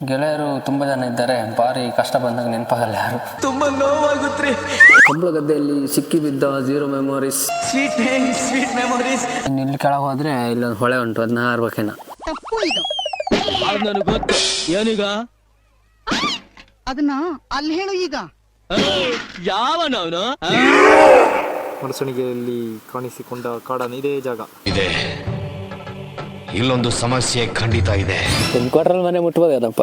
ಗೆಳೆಯರು ತುಂಬಾ ಜನ ಇದ್ದಾರೆ. ಭಾರಿ ಕಷ್ಟ ಬಂದಾಗ ನೆನಪಾಗಲ್ಲ ಯಾರು. ತುಂಬಾ ನೋವಾಗುತ್ತೆ. ಕಂಬಳ ಗದ್ದೆಯಲ್ಲಿ ಸಿಕ್ಕಿ ಬಿದ್ದ zero memories sweet sweet memories ಇಲ್ಲಿ ಕೆಳಗೆ ಹೋದ್ರೆ ಇಲ್ಲೊಂದು ಹೊಳೆ ಉಂಟು ಅದನ್ನ ಹಾರ್ಬೇಕೇನ. ತಪ್ಪು ಇದು ನನಗೆ ಗೊತ್ತು. ಏನೀಗ? ಅದನ್ನ ಅಲ್ಲಿ ಹೇಳು ಈಗ. ಯಾವನವನು ಮರಸಣಿಗೆಯಲ್ಲಿ ಕಾಣಿಸಿಕೊಂಡ ಕಾಡನ ಇದೇ ಜಾಗ. ಇದೆ. ಇಲ್ಲೊಂದು ಸಮಸ್ಯೆ ಖಂಡಿತ ಇದೆ. ಒಂದು ಕ್ವಾಟ್ರಲ್ಲಿ ಮನೆ ಮುಟ್ಬೋದೇನಪ್ಪ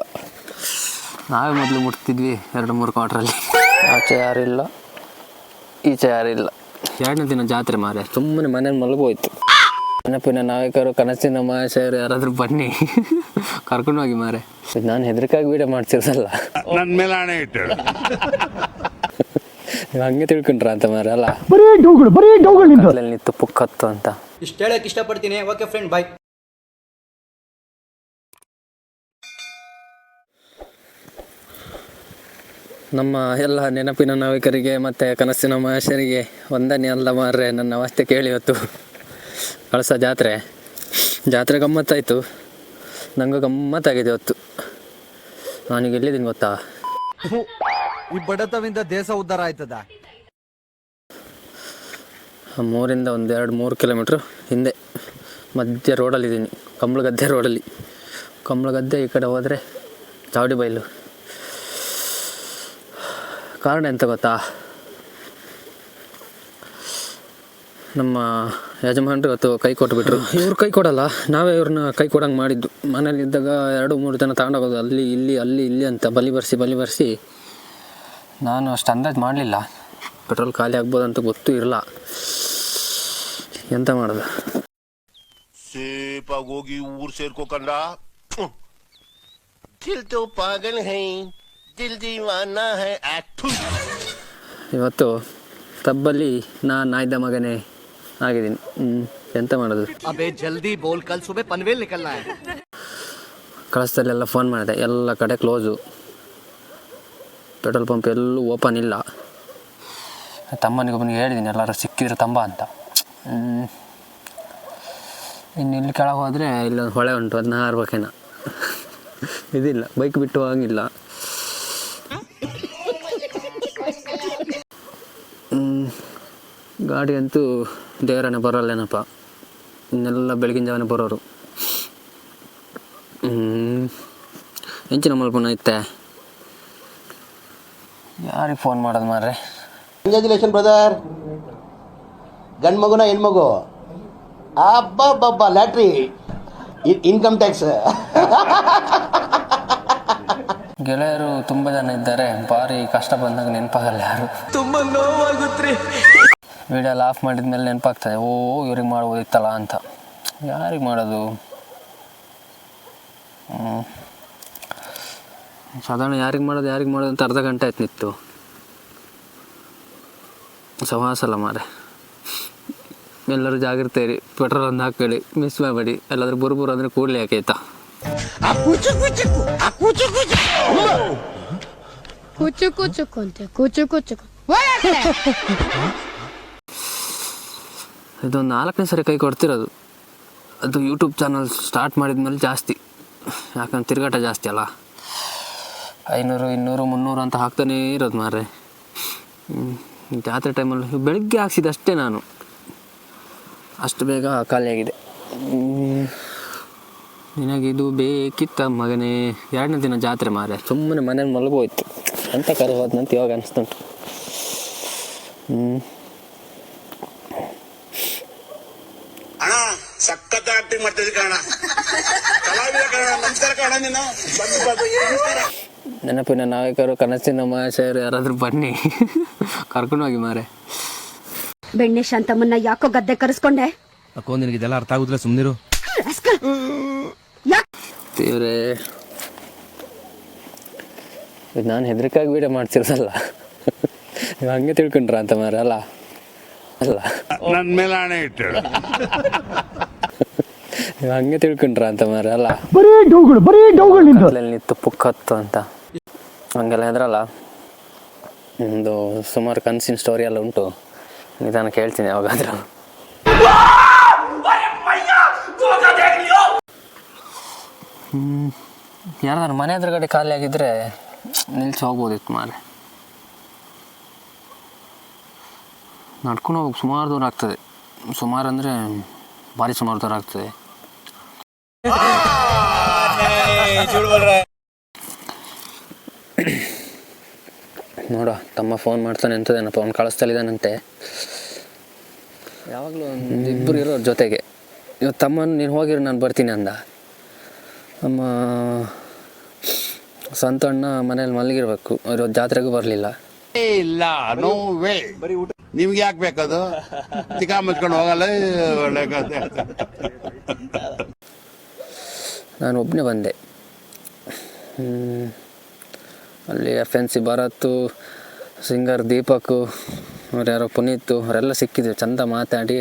ನಾವೇ ಮೊದಲು ಮುಟ್ತಿದ್ವಿ ಎರಡು ಮೂರು ಕ್ವಾರ್ಟ್ರಲ್ಲಿ ಆಚೆ ಯಾರಿಲ್ಲ ಈಚೆ ಯಾರಿಲ್ಲ. ಎರಡನೇ ದಿನ ಜಾತ್ರೆ ಮಾರೆ. ಸುಮ್ಮನೆ ಮನೇಲಿ ಮಲಗೋಯ್ತು. ನೆನಪಿನ ನಾಯಕರು ಕನಸಿನ ಮಹಾಶಯರು ಯಾರಾದರೂ ಬನ್ನಿ. ಕರ್ಕೊಂಡು ಹೋಗಿ ಮಾರೆ. ನಾನು ಹೆದರಿಕಾಗಿ ವೀಡಿಯೋ ಮಾಡ್ತಿರಲ್ಲ ನನ್ನ ಮೇಲೆ ಹಣೆ ಇಟ್ಟು ನೀವು ಹಂಗೆ ತಿಳ್ಕೊಂಡ್ರ ಅಂತ ಮಾರೆ ಅಲ್ಲ? ಡೌಗಳು ನಿಂತು ಪುಕ್ಕತ್ತು ಅಂತ. ಇಷ್ಟು ಹೇಳಕ್ ಇಷ್ಟಪಡ್ತೀನಿ. ಓಕೆ ಫ್ರೆಂಡ್ ಬಾಯ್ ನಮ್ಮ ಎಲ್ಲ ನೆನಪಿನ ನಾವಿಕರಿಗೆ ಮತ್ತು ಕನಸಿನ ಮಹೇಶರಿಗೆ ವಂದನೆ ಅಲ್ಲ ಮಾರ್ರೆ ನನ್ನ ಅವಸ್ಥೆ ಕೇಳಿ ಇವತ್ತು. ಕಳಸ ಜಾತ್ರೆ. ಜಾತ್ರೆ ಗಮ್ಮತ್ತಾಯಿತು. ನನಗೂ ಗಮ್ಮತ್ತಾಗಿದೆ ಇವತ್ತು. ನಾನೀಗ ಎಲ್ಲಿದ್ದೀನಿ ಗೊತ್ತಾ? ಈ ಬಡತವಿಂದ ದೇಶ ಉದ್ಧಾರ ಆಯ್ತದ? ಮೂರಿಂದ ಒಂದು ಎರಡು ಮೂರು ಕಿಲೋಮೀಟ್ರ್ ಹಿಂದೆ. ಮಧ್ಯ ರೋಡಲ್ಲಿದ್ದೀನಿ ಕಂಬಳಗದ್ದೆ ರೋಡಲ್ಲಿ. ಕಂಬಳಗದ್ದೆ ಈ ಕಡೆ ಹೋದರೆ ಚಾವಡಿ ಬೈಲು ಕಾರಣ ಎಂತ ಗೊತ್ತಾ? ನಮ್ಮ ಯಜಮಾನ್ರು ಇವತ್ತು ಕೈ ಕೊಟ್ಬಿಟ್ರು. ಇವ್ರು ಕೈ ಕೊಡಲ್ಲ, ನಾವೇ ಇವ್ರನ್ನ ಕೈ ಕೊಡಂಗೆ ಮಾಡಿದ್ದು. ಮನೇಲಿದ್ದಾಗ ಎರಡು ಮೂರು ಜನ ತಗೊಂಡೋಗೋದು, ಅಲ್ಲಿ, ಇಲ್ಲಿ ಅಲ್ಲಿ, ಇಲ್ಲಿ ಅಂತ ಬಲಿ ಬರ್ಸಿ ಬಲಿ ಬರ್ಸಿ. ನಾನು ಅಷ್ಟು ಅಂದಾಜು ಮಾಡಲಿಲ್ಲ. ಪೆಟ್ರೋಲ್ ಖಾಲಿ ಆಗ್ಬೋದು ಅಂತ ಗೊತ್ತು ಇರಲ್ಲ ಎಂತ ಮಾಡೋದು? ಸೇಪಾಗಿ ಹೋಗಿ ಊರು ಸೇರ್ಕೋಕಂಡ ಪಾಗಲ್ ಹೈ. ಇವತ್ತು ತಬ್ಬಲ್ಲಿ ನಾ ನಾಯ್ದ ಮಗನೇ ಆಗಿದ್ದೀನಿ. ಹ್ಞೂ ಎಂತ ಮಾಡೋದು? ಅಬೇ ಜಲ್ದಿ ಬೋಲ್ ಕಲ್ ಸುಬೆ ಪನ್ವೇಲ್ ನಿಕಲ್ನ ಕಳಸದಲ್ಲೆಲ್ಲ ಫೋನ್ ಮಾಡಿದೆ. ಎಲ್ಲ ಕಡೆ ಕ್ಲೋಸು ಪೆಟ್ರೋಲ್ ಪಂಪ್ ಎಲ್ಲೂ ಓಪನ್ ಇಲ್ಲ. ತಮ್ಮನಿಗೆ ಒಬ್ಬನಿಗೆ ಹೇಳಿದ್ದೀನಿ ಎಲ್ಲರೂ ಸಿಕ್ಕಿದ್ರೆ ತಂಬ ಅಂತ. ಹ್ಮ್. ಇನ್ನು ಇಲ್ಲಿ ಕೆಳಗೆ ಹೋದರೆ ಇಲ್ಲೊಂದು ಹೊಳೆ ಉಂಟು ಅದನ್ನ ಹಾರ್ಬೇಕೇನ. ಇದಿಲ್ಲ ಬೈಕ್ ಬಿಟ್ಟು ಹೋಗಂಗಿಲ್ಲ ಗಾಡಿ ಅಂತೂ ದೇವರನೇ ಬರೋಲ್ಲೇನಪ್ಪ. ಇನ್ನೆಲ್ಲ ಬೆಳಗಿನ ಜಾವನೇ ಬರೋರು. ಹ್ಞೂ ಹೆಂಚಿನ ಮಲ್ಪನ ಐತೆ ಯಾರಿಗೆ ಫೋನ್ ಮಾಡೋದು ಮಾರ್ರೆ? ಕಂಗ್ರ್ಯಾಚುಲೇಷನ್ ಬ್ರದರ್ ಗಂಡು ಮಗುನ ಹೆಣ್ಮಗು ಬಬ್ಬಾ ಲ್ಯಾಟ್ರಿ ಇನ್ಕಮ್ ಟ್ಯಾಕ್ಸ್ ಗೆಳೆಯರು ತುಂಬ ಜನ ಇದ್ದಾರೆ. ಭಾರಿ ಕಷ್ಟ ಬಂದಾಗ ನೆನಪಾಗಲ್ಲ ಯಾರು. ತುಂಬಾ ನೋವಾಗುತ್ತೆ ವಿಡಿಯೋ ಎಲ್ಲ ಆಫ್ ಮಾಡಿದ್ಮೇಲೆ ನೆನಪಾಗ್ತದೆ ಓ ಇವ್ರಿಗೆ ಮಾಡ್ಬೋದಿತ್ತಲ್ಲ ಅಂತ. ಯಾರಿಗೆ ಮಾಡೋದು. ಸಾಧಾರಣ ಯಾರಿಗೆ ಮಾಡೋದು ಯಾರಿಗೆ ಮಾಡೋದು ಅಂತ ಅರ್ಧ ಗಂಟೆ ಆಯ್ತು ಸವಾಸ ಸವಾಸಲ್ಲ ಮಾರೆ ಎಲ್ಲರೂ ಜಾಗ್ರತೆ ಇರಿ ಪೆಟ್ರೋಲ್ ಒಂದು ಹಾಕಬೇಡಿ ಮಿಸ್ ಮಾಡಬೇಡಿ ಎಲ್ಲಾದರೂ ಬುರು ಬುರು ಅಂದರೆ ಕೂಡಲೇ ಯಾಕೈತಾ ಕುಚು ಕುಚು ಕುಂತೆ ಕುಚು ಕುಚು ಇದೊಂದು ನಾಲ್ಕನೇ ಸರಿ ಕೈ ಕೊಡ್ತಿರೋದು. ಅದು ಯೂಟ್ಯೂಬ್ ಚಾನಲ್ ಸ್ಟಾರ್ಟ್ ಮಾಡಿದ್ಮೇಲೆ ಜಾಸ್ತಿ. ಯಾಕಂದ್ರೆ ತಿರುಗಾಟ ಜಾಸ್ತಿ ಅಲ್ಲ. ಐನೂರು, ಇನ್ನೂರು, ಮುನ್ನೂರು ಅಂತ ಹಾಕ್ತಾನೇ ಇರೋದು ಮಾರ್ರೆ. ಜಾತ್ರೆ ಟೈಮಲ್ಲಿ ಬೆಳಗ್ಗೆ ಹಾಕ್ಸಿದ್ದು ಅಷ್ಟೇ ನಾನು. ಅಷ್ಟು ಬೇಗ ಖಾಲಿಯಾಗಿದೆ ನಿನಗೆ ನಿನಗಿದು ಬೇಕಿತ್ತ ಮಗನೇ. ಎರಡನೇ ದಿನ ಜಾತ್ರೆ ಮಾರೆ ಸುಮ್ಮನೆ ಮನೇಲಿ ಮಲಗೋಯ್ತು. ಅಂತ ಕರೆ ಹೋದಂತ ಇವಾಗ ಅನಿಸ್ತುಂಟು ಹ್ಞೂ ಅಣ್ಣ ಸಖತ್ ಆಕ್ಟಿಂಗ್ ಮಾಡ್ತಿದ್ದೆ ಕಣ ಕಲಾವಿದ ಕಣ ನಮಸ್ಕಾರ ಕಣ ನೀನು ಬಂದು ಬಂದು ನಮಸ್ಕಾರ ನೆನಪಿನ ನಾಯಕರು ಕನಸಿನ ಮಹಾಶಯರು ಯಾರಾದರೂ ಬನ್ನಿ. ಕರ್ಕೊಂಡು ಹೋಗಿ ಮಾರೆ. ಬೆಣ್ಣೆ ಶಾಂತಮ್ಮನ್ನ ಯಾಕೋ ಗದ್ದೆ ಕರೆಸ್ಕೊಂಡೆ? ಅಕ್ಕೋ ನಿನಗೆ ಇದೆಲ್ಲ ಅರ್ಥ ಆಗುದಿಲ್ಲ ಸುಮ್ನಿರು. ದೇವ್ರೇ ಇದು ನಾನು ಹೆದರಿಕಾಗಿ ವೀಡಿಯೋ ಮಾಡ್ತಿರೋದಲ್ಲ? ನೀವು ಹಂಗೆ ತಿಳ್ಕೊಂಡ್ರ ಅಂತ ಮಾರೆ ಅಲ್ಲ? ಅಲ್ಲ. ನನ್ ಮೇಲೆ ಹಣೆ ಇಟ್ಟು ಹಂಗೆ ತಿಳ್ಕೊಂಡ್ರ ಅಂತ ಮಾರ ಅಲ್ಲ? ಡೌಗಳು ನಿಂತು ಪುಕ್ಕತ್ತು ಅಂತ. ಹಂಗೆಲ್ಲ ಹೆದ್ರಲ್ಲ ಒಂದು ಸುಮಾರು ಕನಸಿನ ಸ್ಟೋರಿ ಎಲ್ಲ ಉಂಟು. ನಿಧಾನ ಕೇಳ್ತೀನಿ ಯಾವಾಗಾದ್ರೂ. ಯಾರಾದ್ರೂ ಮನೆ ಎದುರುಗಡೆ ಖಾಲಿ ಆಗಿದ್ರೆ ನಿಲ್ಸಿ ಹೋಗ್ಬೋದಿತ್ತು ಮಾರೆ ನಡ್ಕೊಂಡು ಹೋಗಿ ಸುಮಾರು ದೂರ ಆಗ್ತದೆ. ಸುಮಾರು ಅಂದರೆ ಭಾರಿ ಸುಮಾರು ದೂರ ಆಗ್ತದೆ. ನೋಡ ತಮ್ಮ ಫೋನ್ ಮಾಡ್ತಾನೆ ಅಂತದೇನಪ್ಪ ಅವ್ನು ಕಳಿಸ್ತಲಿದ್ದಾನಂತೆ ಯಾವಾಗಲೂ ಒಂದು ಇಬ್ಬರು ಇರೋರ ಜೊತೆಗೆ. ಇವತ್ತು ತಮ್ಮ ನೀನು ಹೋಗಿರು ನಾನು ಬರ್ತೀನಿ ಅಂದ. ನಮ್ಮ ಸಂತಣ್ಣ ಮನೇಲಿ ಮಲಗಿರ್ಬೇಕು. ಅವ್ರು ಜಾತ್ರೆಗೂ ಬರಲಿಲ್ಲ. ಇಲ್ಲ ನೋ ವೇ ನಿಮ್ಗೆ ಯಾಕೆ ಬೇಕದು? ಚಿಕ್ಕ ಮುಚ್ಕೊಂಡು ಹೋಗಲ್ಲ ಒಳ್ಳೆ ಕಥೆ. ನಾನು ಒಬ್ಬನೇ ಬಂದೆ. ಅಲ್ಲಿ F N C Bharath singer Deepak ಅವ್ರು ಯಾರೋ ಪುನೀತ್ ಅವರೆಲ್ಲ ಸಿಕ್ಕಿದ್ರು ಚಂದ ಮಾತಾಡಿ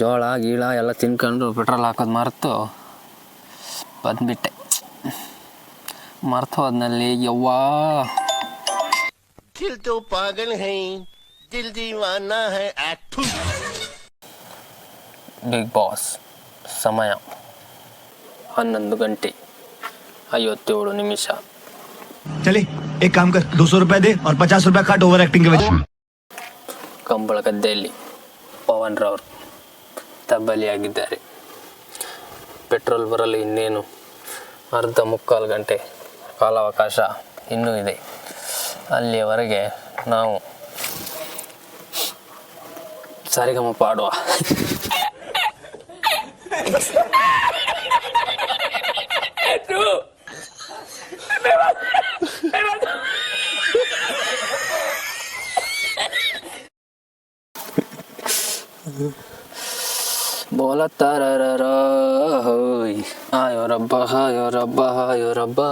ಜೋಳ ಗೀಳ ಎಲ್ಲ ತಿನ್ಕೊಂಡು ಪೆಟ್ರೋಲ್ ಹಾಕೋದು ಮರೆತು ಬಂದುಬಿಟ್ಟೆ. ಮರ್ತು ಹೋದ್ನಲ್ಲಿ ಯವ್ವಾ. ಬಿಗ್ ಬಾಸ್ ಸಮಯ. ಹನ್ನೊಂದು ಗಂಟೆ. ಐವತ್ತೇಳು ನಿಮಿಷ. ಚಲಿ ಏಕ್ ಕಾಮ್ ಕರ್ ರೂಪಾಯಿ ದೇ ಅವ್ರ ಪಚಾಸ್ ರೂಪಾಯಿ ಕಾಟ್ ಓವರ್ ಆಕ್ಟಿಂಗ್ ಕಂಬಳ ಗದ್ದೆಯಲ್ಲಿ ಪವನ್ ತಬ್ಬಲಿ ಆಗಿದ್ದಾರೆ ಪೆಟ್ರೋಲ್ ಬರಲು ಇನ್ನೇನು? ಅರ್ಧ ಮುಕ್ಕಾಲು ಗಂಟೆ ಕಾಲಾವಕಾಶ ಇನ್ನೂ ಇದೆ. ಅಲ್ಲಿಯವರೆಗೆ ನಾವು ಸಾರಿಗಮ ಪಾಡುವ. ಬೋಲ tararara, ಹೋಯ್ ಆಯೋ ರಬ್ಬ ಹಾಯೋ ರಬ್ಬಾ ಹಾಯೋ ರಬ್ಬಾ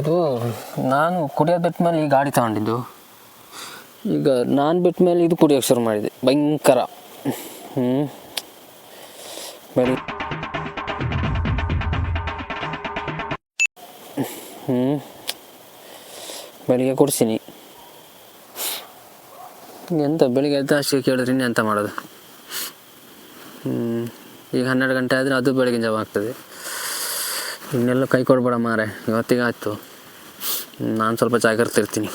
ಇದು ನಾನು ಕುಡಿಯೋದು ಬಿಟ್ಟ ಮೇಲೆ ಈ ಗಾಡಿ ತಗೊಂಡಿದ್ದು. ಈಗ ನಾನು ಬಿಟ್ಟ ಮೇಲೆ ಇದು ಕುಡಿಯೋಕ್ಕೆ ಶುರು ಮಾಡಿದೆ. ಭಯಂಕರ. ಹ್ಞೂ ಬೆಳಿ ಹ್ಞೂ ಬೆಳಿಗ್ಗೆ ಕೊಡ್ಸಿನಿ. ಎಂತ ಬೆಳಿಗ್ಗೆ ಎದ್ದು ಅಷ್ಟೇ ಕೇಳಿದ್ರೆ ಇನ್ನೇ ಎಂತ ಮಾಡೋದು? ಈಗ ಹನ್ನೆರಡು ಗಂಟೆ ಆದರೆ ಅದು ಬೆಳಗಿನ ಜಾವ ಆಗ್ತದೆ. ಇನ್ನೆಲ್ಲ ಕೈ ಕೊಡ್ಬೇಡ ಮಾರೆ ಇವತ್ತಿಗೆ ಆಯಿತು. ನಾನು ಸ್ವಲ್ಪ ಜಾಗ್ರತಿರ್ತೀನಿ.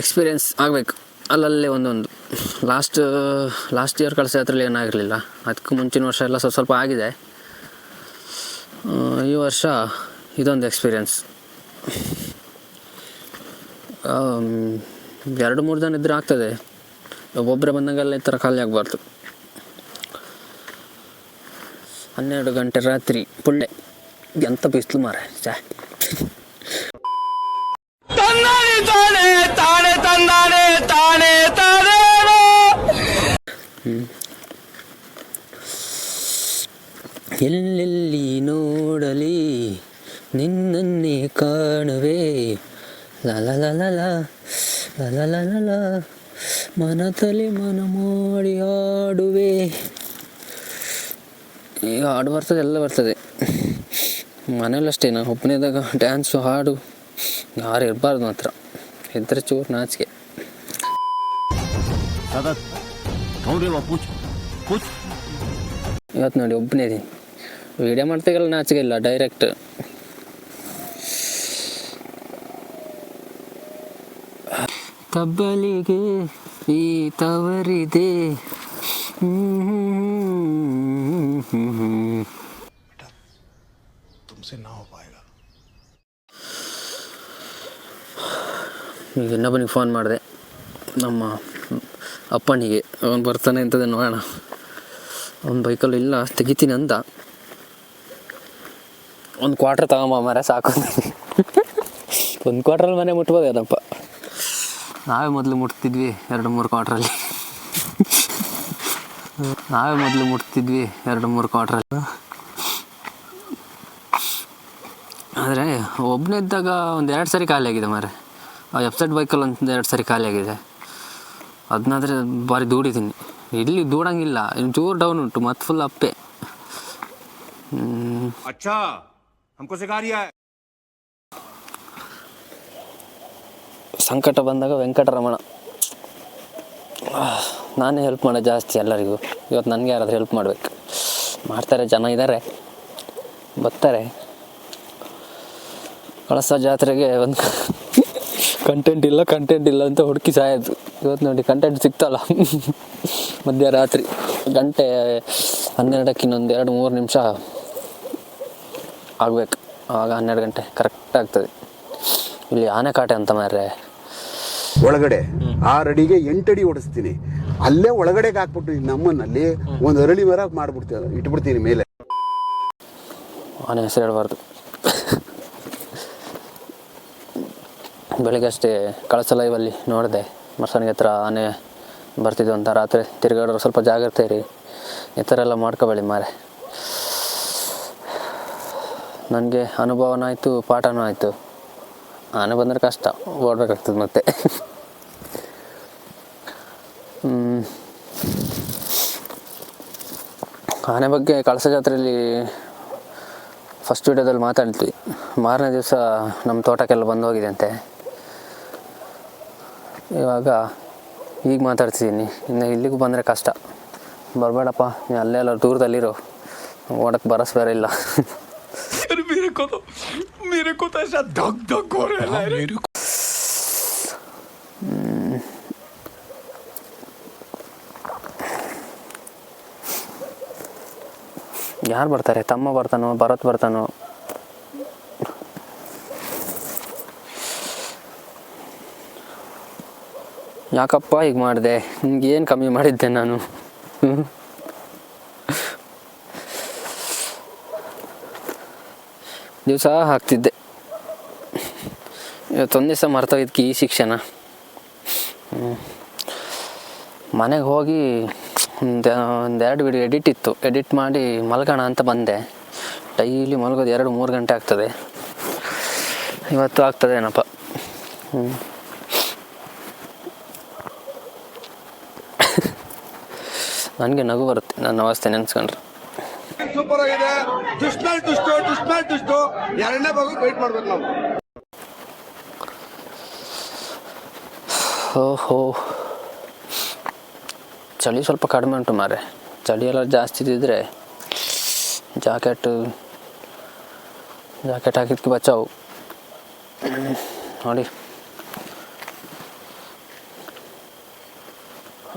ಎಕ್ಸ್ಪೀರಿಯೆನ್ಸ್ ಆಗಬೇಕು. ಅಲ್ಲಲ್ಲೇ ಒಂದೊಂದು. ಲಾಸ್ಟ್ ಲಾಸ್ಟ್ ಇಯರ್ ಕಳಿಸೋ ಹತ್ರಲ್ಲಿ ಏನಾಗಿರಲಿಲ್ಲ ಅದಕ್ಕೂ ಮುಂಚಿನ ವರ್ಷ ಎಲ್ಲ ಸ್ವಲ್ಪ ಸ್ವಲ್ಪ ಆಗಿದೆ. ಈ ವರ್ಷ ಇದೊಂದು ಎಕ್ಸ್ಪೀರಿಯೆನ್ಸ್ ಎರಡು, ಮೂರು ಜನ ಇದ್ರೆ ಆಗ್ತದೆ. ಒಬ್ಬೊಬ್ಬರೇ ಬಂದಂಗೆಲ್ಲ ಈ ಥರ ಖಾಲಿ ಆಗಬಾರ್ದು. ಹನ್ನೆರಡು ಗಂಟೆ ರಾತ್ರಿ ಪುಳ್ಳೆ ಎಂಥ ಬಿಸಿಲು ಮಾರೆ ಚಾ ಎಲ್ಲೆಲ್ಲಿ ನೋಡಲಿ? ನಿನ್ನನ್ನೇ ಕಾಣುವೆ. ಲಲಲಲಲ ಮನ ತಲೆ ಮನ ಮಾಡಿ ಆಡುವೆ ಈಗ ಹಾಡು ಬರ್ತದೆ ಎಲ್ಲ ಬರ್ತದೆ. ಮನೇಲಷ್ಟೇ ನಾನು ಒಬ್ಬನೇದಾಗ ಡ್ಯಾನ್ಸು ಹಾಡು ಯಾರು ಇರಬಾರ್ದು ಮಾತ್ರ. ಇದ್ರೆ ಚೂರು ನಾಚಿಕೆ. ಇವತ್ತು ನೋಡಿ ಒಬ್ಬನೇ ಇದೀನಿ. ವಿಡಿಯೋ ಮಾಡ್ತೀಗಲ್ಲ ನಾಚಿಗೆ ಇಲ್ಲ ಡೈರೆಕ್ಟ್ ಕಬ್ಬಲಿಗೆ ಈ ತವರಿದೆ. ಈಗ ಇನ್ನೊಬ್ಬನಿಗೆ ಫೋನ್ ಮಾಡಿದೆ. ನಮ್ಮ ಅಪ್ಪನಿಗೆ. ಅವನು ಬರ್ತಾನೆ ಅಂತದೆ ನೋಡೋಣ. ಅವ್ನ ಬೈಕಲ್ಲಿ ಇಲ್ಲ ತೆಗಿತೀನಿ ಅಂತ ಒಂದು ಕ್ವಾರ್ಟರ್ ತಗೊಂಬ ಮರ ಸಾಕು. ಒಂದು ಕ್ವಾರ್ಟ್ರಲ್ಲಿ ಮನೆ ಮುಟ್ಬೋದೇನಪ್ಪ ನಾವೇ ಮೊದಲು ಮುಟ್ತಿದ್ವಿ ಎರಡು ಮೂರು ಕ್ವಾರ್ಟ್ರಲ್ಲಿ ನಾವೇ ಮೊದಲು ಮುಟ್ತಿದ್ವಿ ಎರಡು ಮೂರು ಕ್ವಾರ್ಟ್ರಲ್ಲಿ ಆದರೆ ಒಬ್ಬನೇ ಇದ್ದಾಗ ಒಂದು ಎರಡು ಸರಿ ಖಾಲಿ ಆಗಿದೆ ಮಾರೆ ಆ ವೆಬ್ಸೈಟ್ ಬೈಕಲ್ಲಿ ಒಂದು ಎರಡು ಸಾರಿ ಖಾಲಿ ಆಗಿದೆ. ಅದನ್ನಾದರೆ ಭಾರಿ ದೂಡಿದ್ದೀನಿ. ಇಲ್ಲಿ ದೂಡಂಗಿಲ್ಲ ಚೂರು ಡೌನ್ ಉಂಟು ಮತ್ತು ಫುಲ್ ಅಪ್ಪೆ. ಅಚ್ಚಾ! ರಿಯಾ ಹೈ ಸಂಕಟ ಬಂದಾಗ ವೆಂಕಟರಮಣ. ನಾನೇ ಹೆಲ್ಪ್ ಮಾಡೋದು ಜಾಸ್ತಿ ಎಲ್ಲರಿಗೂ. ಇವತ್ತು ನನಗೆ ಯಾರಾದರೂ ಹೆಲ್ಪ್ ಮಾಡಬೇಕು. ಮಾಡ್ತಾರೆ, ಜನ ಇದ್ದಾರೆ ಬರ್ತಾರೆ. ಕಳಸ ಜಾತ್ರೆಗೆ ಒಂದು ಕಂಟೆಂಟ್ ಇಲ್ಲ ಕಂಟೆಂಟ್ ಇಲ್ಲ ಅಂತ ಹುಡುಕಿ ಸಾಯೋದು. ಇವತ್ತು ನೋಡಿ ಕಂಟೆಂಟ್ ಸಿಗ್ತಲ್ಲ ಮಧ್ಯರಾತ್ರಿ ಗಂಟೆ ಹನ್ನೆರಡಕ್ಕೆ ಇನ್ನೊಂದು ಎರಡು ಮೂರು ನಿಮಿಷ. ಆಗಬೇಕು ಆವಾಗ ಹನ್ನೆರಡು ಗಂಟೆ ಕರೆಕ್ಟ್ ಆಗ್ತದೆ. ಇಲ್ಲಿ ಆನೆಕಾಟೆ ಅಂತ ಮಾರ್ರೆ. ಒಳಗಡೆ ಆರಡಿಗೆ ಎಂಟಡಿ ಓಡಿಸ್ತೀನಿ. ಅಲ್ಲೇ ಒಳಗಡೆಗೆ ಹಾಕ್ಬಿಟ್ಟು ನಮ್ಮನ್ನಲ್ಲಿ ಒಂದು ಅರಳಿ ಮರ ಮಾಡ್ಬಿಡ್ತೀನಿ ಇಟ್ಬಿಡ್ತೀನಿ ಮೇಲೆ. ಆನೆ ಹೆಸರು ಹೇಳಬಾರ್ದು. ಬೆಳಿಗ್ಗೆ ಅಷ್ಟೇ ಕಳಸ ಇವಲ್ಲಿ ನೋಡಿದೆ. ಮರ್ಸನಿಗೆ ಹತ್ರ ಆನೆ ಬರ್ತಿದ್ವು ಅಂತ. ರಾತ್ರಿ ತಿರುಗಾಡೋರು ಸ್ವಲ್ಪ ಜಾಗ್ರತೆ ಇರಿ. ಈ ಥರ ಎಲ್ಲ ಮಾಡ್ಕೋಬೇಡಿ ಮಾರೆ ನನಗೆ ಅನುಭವನೂ ಆಯಿತು, ಪಾಠನೂ ಆಯಿತು. ಆನೆ ಬಂದರೆ ಕಷ್ಟ, ಓಡಬೇಕಾಗ್ತದೆ ಮತ್ತೆ. ಆನೆ ಬಗ್ಗೆ ಕಳಸ ಜಾತ್ರೆಯಲ್ಲಿ ಫಸ್ಟ್ ವಿಡಿಯೋದಲ್ಲಿ ಮಾತಾಡ್ತೀವಿ ಮಾರನೇ ದಿವಸ ನಮ್ಮ ತೋಟಕ್ಕೆಲ್ಲ ಬಂದು ಹೋಗಿದೆ ಅಂತೆ ಇವಾಗ ಈಗ ಮಾತಾಡ್ತಿದ್ದೀನಿ. ಇನ್ನು ಇಲ್ಲಿಗೂ ಬಂದರೆ ಕಷ್ಟ. ಬರಬೇಡಪ್ಪ, ನೀ ಅಲ್ಲೇ ಎಲ್ಲ ದೂರದಲ್ಲಿರೋ. ಓಡಕ್ಕೆ ಬರಸ್ ಬೇರೆ ಇಲ್ಲ. ಯಾರು ಬರ್ತಾರೆ? ತಮ್ಮ ಬರ್ತಾನೋ ಭರತ್ ಬರ್ತಾನೋ? ಯಾಕಪ್ಪ ಈಗ ಮಾಡಿದೆ? ನಿಮ್ಗೆ ಏನು ಕಮ್ಮಿ ಮಾಡಿದ್ದೆ ನಾನು? ದಿವಸ ಹಾಕ್ತಿದ್ದೆ. ಇವತ್ತೊಂದು ದಿವಸ ಮರ್ತೋಗಿದ್ಕೆ ಈ ಶಿಕ್ಷಣ. ಮನೆಗೆ ಹೋಗಿ ಒಂದು ಒಂದೆರಡು ವಿಡಿಯೋ ಎಡಿಟ್ ಇತ್ತು. ಎಡಿಟ್ ಮಾಡಿ ಮಲ್ಗೋಣ ಅಂತ ಬಂದೆ. ಡೈಲಿ ಮಲಗೋದು ಎರಡು, ಮೂರು ಗಂಟೆ ಆಗ್ತದೆ. ಇವತ್ತು ಆಗ್ತದೆ ಏನಪ್ಪ. ಹ್ಞೂ ನನಗೆ ನಗು ಬರುತ್ತೆ. ನನ್ನ ಅವಸ್ಥೆ ನೆನೆಸ್ಕೊಂಡ್ರೆ. ಸೂಪರ್ ಆಗಿದೆ. ದುಷ್ಮಲ್ ದುಷ್ಟು ದುಷ್ಮಲ್ ದುಷ್ಟು. ಎರಡನೇ ಭಾಗ ವೆಯ್ಟ್ ಮಾಡ್ಬೇಕು ನಾವು. ಓಹೋ. ಚಳಿ ಸ್ವಲ್ಪ ಕಡಿಮೆ ಉಂಟು ಮಾರೆ. ಚಳಿ ಎಲ್ಲ ಜಾಸ್ತಿ ಇದ್ದಿದ್ರೆ ಜಾಕೆಟ್ ಜಾಕೆಟ್ ಹಾಕಿದ್ಕೆ ಬಚಾವು. ನೋಡಿ.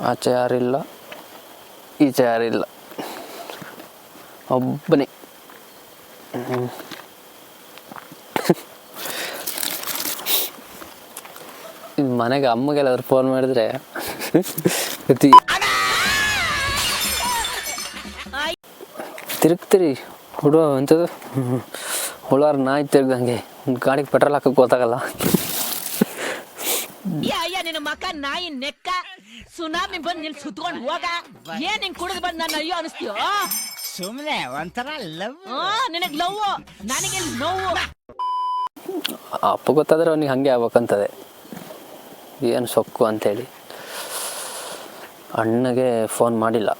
ಆಚೆ ಯಾರಿಲ್ಲ, ಈಚೆ ಯಾರಿಲ್ಲ. ಒಬ್ಬನೇ ಹ್ಮ್. ಇದ್ ಮನೆಗೆ ಅಮ್ಮಗೆಲ್ಲಾದ್ರು ಫೋನ್ ಮಾಡಿದ್ರೆ ಗತಿ ತಿರುಗ್ತೀರಿ ಹುಡುಗ ಎಂಥದ್ದು ಹುಳಾರ್ ನಾಯಿ ತಿರ್ಗಂಗೆ ಗಾಡಿಗೆ ಪೆಟ್ರೋಲ್ ಹಾಕಕ್ಕೆ ಗೊತ್ತಾಗಲ್ಲ ಅಯ್ಯ ನಿನ್ನ ಮಕ್ಕ ನಾಯಿ ನೆಕ್ಕ ಸುನಾಮಿ ಬಂದ್ ನಿಲ್ ಸುತ್ಕೊಂಡ್ ಹೋಗ ಏನ್ ಹಿಂಗ್ ಕುಡಿದ್ ಬಂದ್ ನನ್ನ ಅಯ್ಯೋ ಅನಿಸ್ತೀಯೋ ಸುಮ್ನೆ ಒಂಥರ ಲವ್ ನಿನಗ್ ಲವ್ ನನಗೆ ನೋವು. ಅಪ್ಪ ಗೊತ್ತಾದ್ರೆ ಅವನಿಗೆ ಹಾಗೆ ಆಗ್ಬೇಕಂತದೆ. ಏನು ಸೊಕ್ಕು ಅಂತೇಳಿ. ಅಣ್ಣಗೆ ಫೋನ್ ಮಾಡಿಲ್ಲ.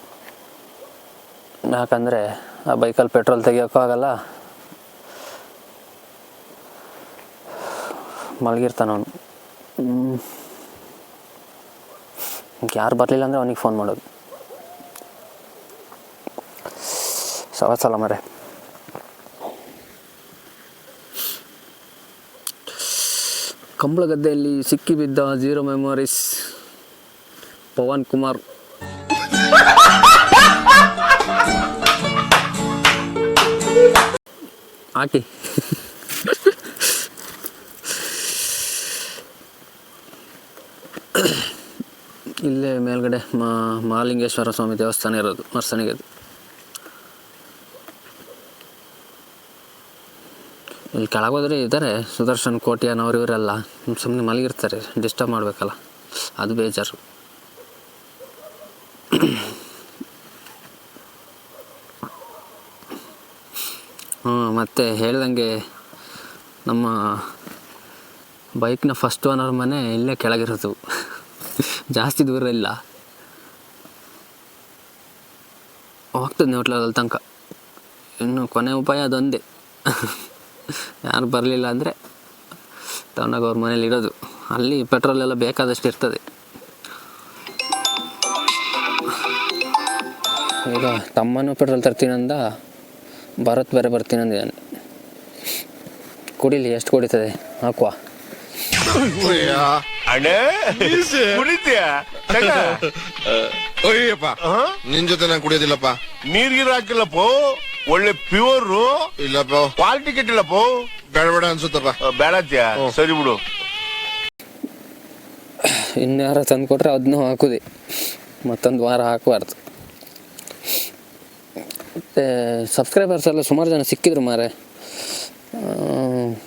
ಯಾಕಂದರೆ ಆ ಬೈಕಲ್ಲಿ ಪೆಟ್ರೋಲ್ ತೆಗಿಯೋಕ್ಕೂ ಆಗಲ್ಲ. ಮಲಗಿರ್ತಾನ ಅವನು. ಯಾರು ಬರಲಿಲ್ಲ ಅಂದರೆ ಅವನಿಗೆ ಫೋನ್ ಮಾಡೋದು. ಸಲ ಮರೆ ಕಂಬಳ ಗದ್ದೆಯಲ್ಲಿ ಸಿಕ್ಕಿಬಿದ್ದ ಜೀರೋ ಮೆಮೊರೀಸ್ ಪವನ್ ಕುಮಾರ್. ಹಾಕಿ ಇಲ್ಲೇ ಮೇಲ್ಗಡೆ ಮಾ ಸ್ವಾಮಿ ದೇವಸ್ಥಾನ ಇರೋದು ಮರ್ಸನಿಗೆ ಇಲ್ಲಿ ಕೆಳಗೋದ್ರೆ ಇದ್ದಾರೆ ಸುದರ್ಶನ್, ಕೋಟ್ಯಾನ್ ಅನ್ನೋರು ಇವರೆಲ್ಲ ಸುಮ್ಮನೆ ಮಲಗಿರ್ತಾರೆ. ಡಿಸ್ಟರ್ಬ್ ಮಾಡಬೇಕಲ್ಲ. ಅದು ಬೇಜಾರು. ಹ್ಞೂ ಮತ್ತು ಹೇಳ್ದಂಗೆ ನಮ್ಮ ಬೈಕ್ನ ಫಸ್ಟ್ ಓನರ್ ಮನೆ ಇಲ್ಲೇ ಕೆಳಗಿರೋದು. ಜಾಸ್ತಿ ದೂರ ಇಲ್ಲ. ಹೋಗ್ತದೆ ಹೋಟ್ಲಲ್ಲಿ ತನಕ. ಇನ್ನು ಕೊನೆ ಉಪಾಯ ಅದೊಂದೇ. ಯಾರು ಬರಲಿಲ್ಲ ಅಂದರೆ ತಗೊಂಡಾಗ ಅವ್ರ ಮನೇಲಿ ಇಡೋದು. ಅಲ್ಲಿ ಪೆಟ್ರೋಲ್ ಎಲ್ಲ ಬೇಕಾದಷ್ಟು ಇರ್ತದೆ. ಈಗ ತಮ್ಮನೂ ಪೆಟ್ರೋಲ್ ತರ್ತೀನಂದ ಭರತ್ ಬೇರೆ ಬರ್ತೀನಂದಿದ್ದಾನೆ ಕುಡಿಲಿ ಎಷ್ಟು ಕುಡಿತದೆ? ಹಾಕುವ. ನಿನ್ ಜೊತೆ ನಾನು ಕುಡಿಯೋದಿಲ್ಲಪ್ಪ. ನೀರ್ಗಿರ್ ಹಾಕಿಲ್ಲಪ್ಪ. ಒಳ್ಳೆ ಪ್ಯೂರ್ ಇಲ್ಲಪ್ಪ ಕ್ವಾಲಿಟಿ ಕೆಟ್ಟಿಲ್ಲಪ್ಪ ಬೇಡ ಬೇಡ ಅನ್ಸುತ್ತಪ್ಪ. ಬೇಡತ್ಯ ಸರಿ ಬಿಡು. ಇನ್ಯಾರ ತಂದು ಕೊಟ್ರೆ ಅದನ್ನೂ ಹಾಕುದೆ. ಮತ್ತೊಂದು ವಾರ ಹಾಕಬಾರ್ದು. ಮತ್ತು ಸಬ್ಸ್ಕ್ರೈಬರ್ಸ್ ಎಲ್ಲ ಸುಮಾರು ಜನ ಸಿಕ್ಕಿದ್ರು ಮಾರೆ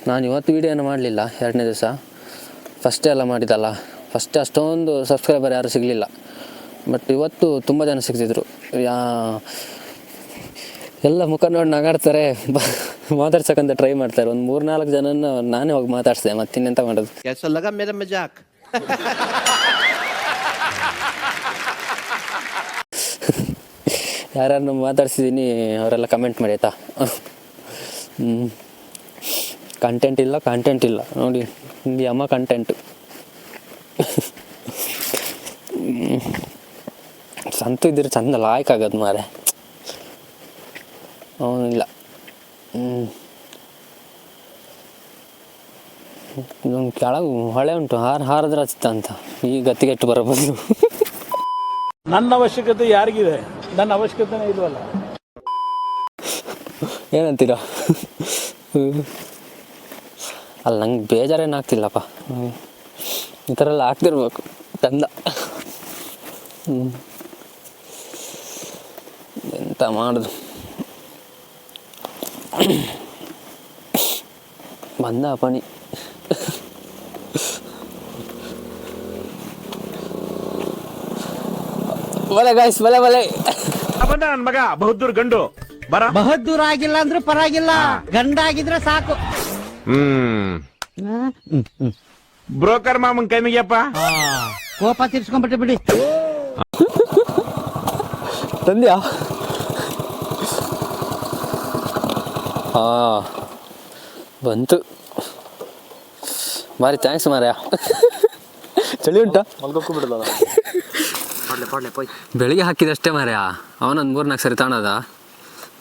ನಾನು ಇವತ್ತು ವೀಡಿಯೋನ ಮಾಡಲಿಲ್ಲ ಎರಡನೇ ದಿವಸ. ಫಸ್ಟೇ ಎಲ್ಲ ಮಾಡಿದ್ದಲ್ಲ ಫಸ್ಟ್ ಅಷ್ಟೊಂದು ಸಬ್ಸ್ಕ್ರೈಬರ್ ಯಾರು ಸಿಗಲಿಲ್ಲ. ಬಟ್ ಇವತ್ತು ತುಂಬ ಜನ ಸಿಗ್ತಿದ್ರು. ಯಾ ಎಲ್ಲ ಮುಖ ನೋಡಿ ನಗಾಡ್ತಾರೆ. ಮಾತಾಡ್ಸಕಂತ ಟ್ರೈ ಮಾಡ್ತಾರೆ. ಒಂದು ಮೂರ್ನಾಲ್ಕು ಜನನ ನಾನೇ ಹೋಗಿ ಮಾತಾಡ್ಸಿದೆ ಮತ್ತಿನ್ನೆಂತ ಮಾಡೋದು? ಕೆಲಸ ಲಗ ಮಜಾಕ್. ಮಾತಾಡ್ಸಿದ್ದೀನಿ ಅವರೆಲ್ಲ ಕಮೆಂಟ್ ಮಾಡಿ ಆಯ್ತಾ? ಕಂಟೆಂಟ್ ಇಲ್ಲ ಕಂಟೆಂಟ್ ಇಲ್ಲ. ನೋಡಿ ಅಮ್ಮ ಕಂಟೆಂಟು ಸಂತು ಇದ್ರೆ ಚಂದ ಲಾಯ್ಕ್ ಆಗೋದು ಮಾರೆ. ಅವನಿಲ್ಲ. ಹ್ಞೂ ಇದೊಂದು ಕೆಳಗೆ ಹೊಳೆ ಉಂಟು. ಹಾರ ಹಾರದ್ರೆ ಹಚ್ಚುತ್ತ ಅಂತ. ಈ ಗತಿಗೆಟ್ಟು ಬರಬಹುದು. ನನ್ನ ಅವಶ್ಯಕತೆ ಯಾರಿಗಿದೆ? ನನ್ನ ಅವಶ್ಯಕತೆನೇ ಇಲ್ವಲ್ಲ. ಏನಂತೀರ? ಅಲ್ಲ ನಂಗೆ ಬೇಜಾರೇನು ಆಗ್ತಿಲ್ಲಪ್ಪ. ಈ ಥರ ಎಲ್ಲ ಆಗ್ತಿರ್ಬೇಕು. ಚಂದ. ಹ್ಞೂ ಎಂತ ಮಾಡೋದು? ಬಂದ ಪಣಿ ಬಲೆ ಗಾಯ್ಸ್ ಬಲೆ ಬಲೆ ಬಂದ ನನ್ ಮಗ ಬಹುದ್ದೂರ್ ಗಂಡು. ಬರ? ಬಹದ್ದೂರ್ ಆಗಿಲ್ಲ ಅಂದ್ರೆ ಪರವಾಗಿಲ್ಲ. ಗಂಡ ಆಗಿದ್ರೆ ಸಾಕು. ಹ್ಮ್. ಬ್ರೋಕರ್ ಮಾಮನ್ ಕೈಮಿಗೆಪ್ಪ ಕೋಪ ತೀರ್ಸ್ಕೊಂಡ್ಬಿಟ್ಟು ಬಿಡಿ. ತಂದ್ಯಾ? ಹಾ ಬಂತು. ಮಾರಿ ಥ್ಯಾಂಕ್ಸ್ ಮಾರ್ಯ. ಚಳಿ ಉಂಟಾ? ಮಲ್ಗೋಕ್ಕೂ ಬಿಡಲ್ಲ ಬೆಳಿಗ್ಗೆ ಹಾಕಿದಷ್ಟೇ ಮಾರ್ಯ. ಅವನೊಂದು ಮೂರು ನಾಲ್ಕು ಸರಿ ತಗೊಂಡದ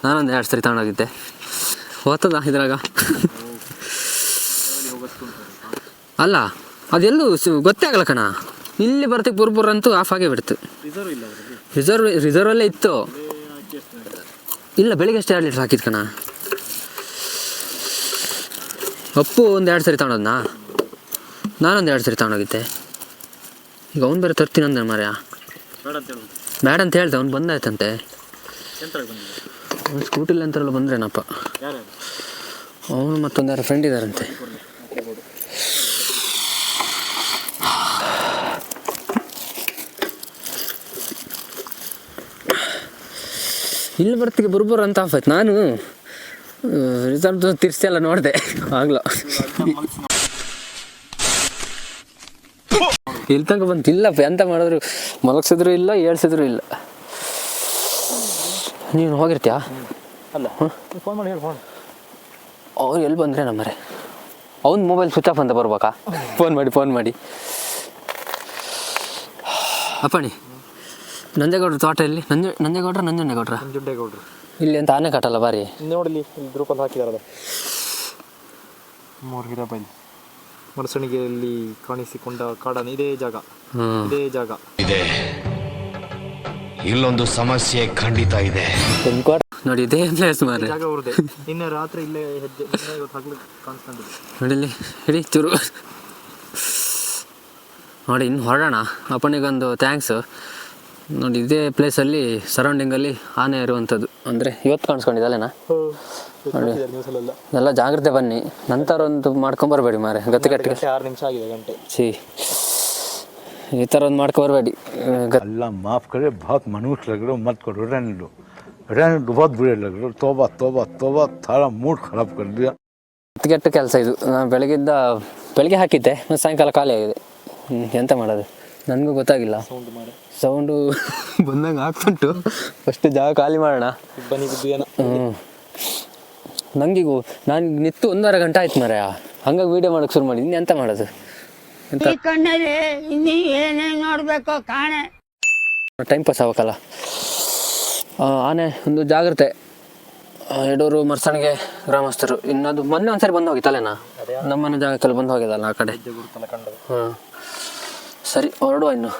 ನಾನೊಂದು ಎರಡು ಸರಿ ತಗೊಂಡೋಗಿದ್ದೆ ಓದ್ತದ ಇದ್ರಾಗ? ಅಲ್ಲ ಅದೆಲ್ಲೂ ಗೊತ್ತೇ ಆಗಲ್ಲ ಕಣ. ಇಲ್ಲಿ ಬರ್ತಿ ಬುರ್ ಬುರ್ ಅಂತೂ ಆಫ್ ಆಗೇ ಬಿಡ್ತು. ರಿಸರ್ವ್ ಅಲ್ಲೇ ಇತ್ತು. ಇಲ್ಲ ಬೆಳಿಗ್ಗೆ ಅಷ್ಟೇ ಎರಡು ಲೀಟ್ರ್ ಹಾಕಿದ್ ಕಣ. ಅಪ್ಪು ಒಂದು ಎರಡು ಸರಿ ತಗೊಂಡೋದ್ನಾ? ನಾನೊಂದು ಎರಡು ಸರಿ ತಗೊಂಡೋಗಿದ್ದೆ. ಈಗ ಅವ್ನು ಬೇರೆ ತರ್ತೀನಿ ಅಂದ ಮಾರ್ಯ. ಬೇಡ ಅಂತ ಹೇಳ್ದೆ, ಅವ್ನು ಬಂದಾಯ್ತಂತೆ. ಅವ್ನು ಸ್ಕೂಟಿಲಿ ಅಂತಾರಲ್ಲ, ಬಂದ್ರೇನಪ್ಪ. ಅವನು ಮತ್ತೊಂದು ಯಾರು ಫ್ರೆಂಡ್ ಇದ್ದಾರಂತೆ ಇಲ್ಲಿ ಬರ್ತಿಗೆ ಬರ್ಬರ್ ಅಂತ ಆಫ್ ಆಯ್ತು. ನಾನು ರಿಸಲ್ಟ್ ತಿರ್ಸಿ ಎಲ್ಲ ನೋಡಿದೆ. ಆಗ್ಲೋ. ಇಲ್ಲಿ ತನಕ ಬಂತು. ಎಂತ ಮಾಡಿದ್ರು? ಮಲಗಿಸಿದ್ರು ಇಲ್ಲ ಏಳ್ಸಿದ್ರು ಇಲ್ಲ. ನೀನು ಹೋಗಿರ್ತೀಯಾ? ಅಲ್ಲ. ಫೋನ್ ಮಾಡಿ ಹೇಳಿ ಫೋನ್. ಅವ್ರು ಎಲ್ಲಿ ಬಂದ್ರೆ ನಮ್ಮರೆ? ಅವ್ನ ಮೊಬೈಲ್ ಸ್ವಿಚ್ ಆಫ್ ಅಂತ ಬರ್ಬೇಕಾ? ಫೋನ್ ಮಾಡಿ ಫೋನ್ ಮಾಡಿ. ಅಪ್ಪಣಿ ನಂಜೇಗೌಡ್ರ ತೋಟ ಎಲ್ಲಿ? ನಂಜ ನಂಜೇಗೌಡ್ರ ನಂಜುಂಡೇಗೌಡ್ರ? ನಂಜುಂಡೇಗೌಡ್ರು. ಇಲ್ಲಿ ಅಂತ ಆನೆ ಕಟ್ಟಲ್ಲ ಬಾರಿ. ನೋಡಲಿ ಇಲ್ಲಿ ಗ್ರೂಪಲ್ಲಿ ಹಾಕಿದಾರಲ್ಲ. ಮೂರು ಹಿರಬೈಲ್ ಮರಸಣಿಗೆಯಲ್ಲಿ ಕಾಣಿಸಿಕೊಂಡ ಕಾಡನ ಇದೇ ಜಾಗ. ಇದೇ ಜಾಗ. ಇದೆ. ಇಲ್ಲೊಂದು ಸಮಸ್ಯೆ ಖಂಡಿತ ಇದೆ. ನೋಡಿ ಇದೇ ಪ್ಲೇಸ್ ಮಾರೆ. ಜಾಗ ಅವ್ರದ್ದೇ. ನಿನ್ನೆ ರಾತ್ರಿ ಇಲ್ಲೇ ಹೆಜ್ಜೆ ನಿನ್ನೆ ಇವತ್ತು ಹಗ್ಲು ಕಾಣಿಸ್ಕೊಂಡಿದೆ. ನೋಡಿಲ್ಲಿ ಹಿಡಿ ಚೂರು. ನೋಡಿ ಇನ್ನು ಹೊರಡೋಣ. ಅಪ್ಪನಿಗೊಂದು ಥ್ಯಾಂಕ್ಸ್ ನೋಡಿ ಇದೇ ಪ್ಲೇಸಲ್ಲಿ ಸರೌಂಡಿಂಗಲ್ಲಿ ಆನೆ ಇರುವಂಥದ್ದು. ಅಂದರೆ ಇವತ್ತು ಕಾಣಿಸ್ಕೊಂಡಿದ್ದಲ್ಲೇನಾ ಎಲ್ಲ ಜಾಗ್ರತೆ ಬನ್ನಿ. ನಂತರ ಒಂದು ಮಾಡ್ಕೊಂಬರ್ಬೇಡಿ ಮಾರೆ ಗತ್ತೆ ಆರು ನಿಮಿಷ ಆಗಿದೆ ಗಂಟೆ. ಛೀ. ಈ ಥರ ಒಂದು ಮಾಡ್ಕೊಬರ್ಬೇಡಿ ಎಲ್ಲ ಮಾಫ್ ಕರೆ ಬಹುತ್ ಮನುಷ್ಯ ಲಗ್ರು ಮತ್ ಕೊಡು. ರೆಂಡು ರೆಂಡು ಬಹುತ್ ಬುರೆ ಲಗ್ರು. ತೋಬಾ ತೋಬಾ ತೋಬಾ ಥರ ಮೂಡ್ ಖರಾಬ್ ಕರ್ದಿಯ. ಗತ್ತಿಗೆಟ್ಟು ಕೆಲಸ ಇದು. ನಾನು ಬೆಳಗಿಂದ ಬೆಳಗ್ಗೆ ಹಾಕಿದ್ದೆ ಮತ್ತು ಸಾಯಂಕಾಲ ಖಾಲಿ ಆಗಿದೆ. ಎಂತ ಮಾಡೋದು? ನನಗೂ ಗೊತ್ತಾಗಿಲ್ಲ. ಸೌಂಡ್ ಮಾಡಿ. ಸೌಂಡು ಬಂದಂಗೆ ಆಗ್ತುಂಟು. ಫಸ್ಟ್ ಜಾಗ ಖಾಲಿ ಮಾಡೋಣ. ಬನ್ನಿ ಬಿದ್ದು ಏನೋ ಹ್ಞೂ ನಂಗೀಗ ನಾನು ನಿತ್ತು ಒಂದೂವರೆ ಗಂಟೆ ಆಯ್ತು ಮರ ಹಂಗಾಗಿ ವೀಡಿಯೋ ಮಾಡೋಕೆ ಶುರು ಮಾಡಿ ಇನ್ನು ಎಂತ ಮಾಡೋದು? ಎಂತ? ಕಣ್ಣಲ್ಲಿ ಇನ್ನೀ ಏನೇನ್ ನೋಡ್ಬೇಕು ಕಾಣೆ. ಟೈಮ್ ಪಾಸ್ ಆಗ್ಬೇಕಲ್ಲ. ಆ, ಆನೆ ಒಂದು ಜಾಗ್ರತೆ. ಎಡೋರು ಯಡೂರು ಮರ್ಸಣಿಗೆ ಗ್ರಾಮಸ್ಥರು. ಇನ್ನೊಂದು ಮೊನ್ನೆ ಒಂದ್ಸರಿ ಬಂದು ಹೋಗಿತ್ತಲ್ಲೇನಾ ನಮ್ಮನೆ ಜಾಗಕ್ಕೆಲ್ಲ ಬಂದು ಹೋಗಿದಲ್ಲ ಆ ಕಡೆ. ಹಾಂ ಸರಿ ಹೊರಡುವ ಇನ್ನು.